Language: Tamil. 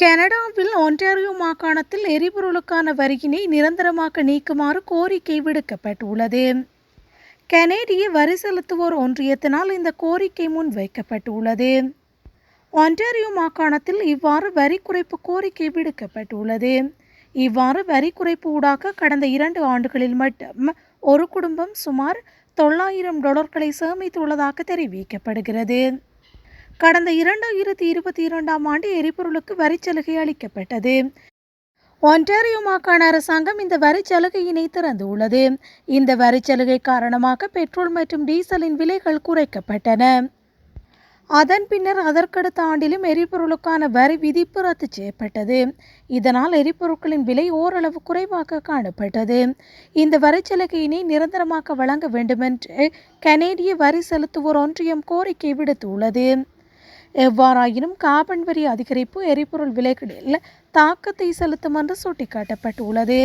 கனடாவில் ஒன்டாரியோ மாகாணத்தில் எரிபொருளுக்கான வரியினை நிரந்தரமாக நீக்குமாறு கோரிக்கை விடுக்கப்பட்டுள்ளது. கனேடிய வரி செலுத்துவோர் ஒன்றியத்தினால் இந்த கோரிக்கை முன்வைக்கப்பட்டுள்ளது ஒன்டாரியோ மாகாணத்தில் இவ்வாறு வரி குறைப்பு கோரிக்கை விடுக்கப்பட்டுள்ளது. இவ்வாறு வரி குறைப்பு ஊடாக கடந்த இரண்டு ஆண்டுகளில் மட்டும் ஒரு குடும்பம் சுமார் தொள்ளாயிரம் டாலர்களை சேமித்துள்ளதாக தெரிவிக்கப்படுகிறது. கடந்த இரண்டாயிரத்தி இருபத்தி இரண்டாம் ஆண்டு எரிபொருளுக்கு வரிச்சலுகை அளிக்கப்பட்டது. ஒன்டாரியோ மாகாண அரசாங்கம் இந்த வரிச்சலுகையினை திறந்துள்ளது. இந்த வரிச்சலுகை காரணமாக பெட்ரோல் மற்றும் டீசலின் விலைகள் குறைக்கப்பட்டன. அதன் பின்னர் அதற்கடுத்த ஆண்டிலும் எரிபொருளுக்கான வரி விதிப்பு ரத்து செய்யப்பட்டது. இதனால் எரிபொருட்களின் விலை ஓரளவு குறைவாக காணப்பட்டது. இந்த வரிச்சலுகையினை நிரந்தரமாக வழங்க வேண்டுமென்று கனேடிய வரி செலுத்துவோர் ஒன்றியம் கோரிக்கை விடுத்துள்ளது. எவ்வாறாயினும் கார்பன் வரி அதிகரிப்பு எரிபொருள் விலைகளில் தாக்கத்தை செலுத்தும் என்று சுட்டிக்காட்டப்பட்டுள்ளது.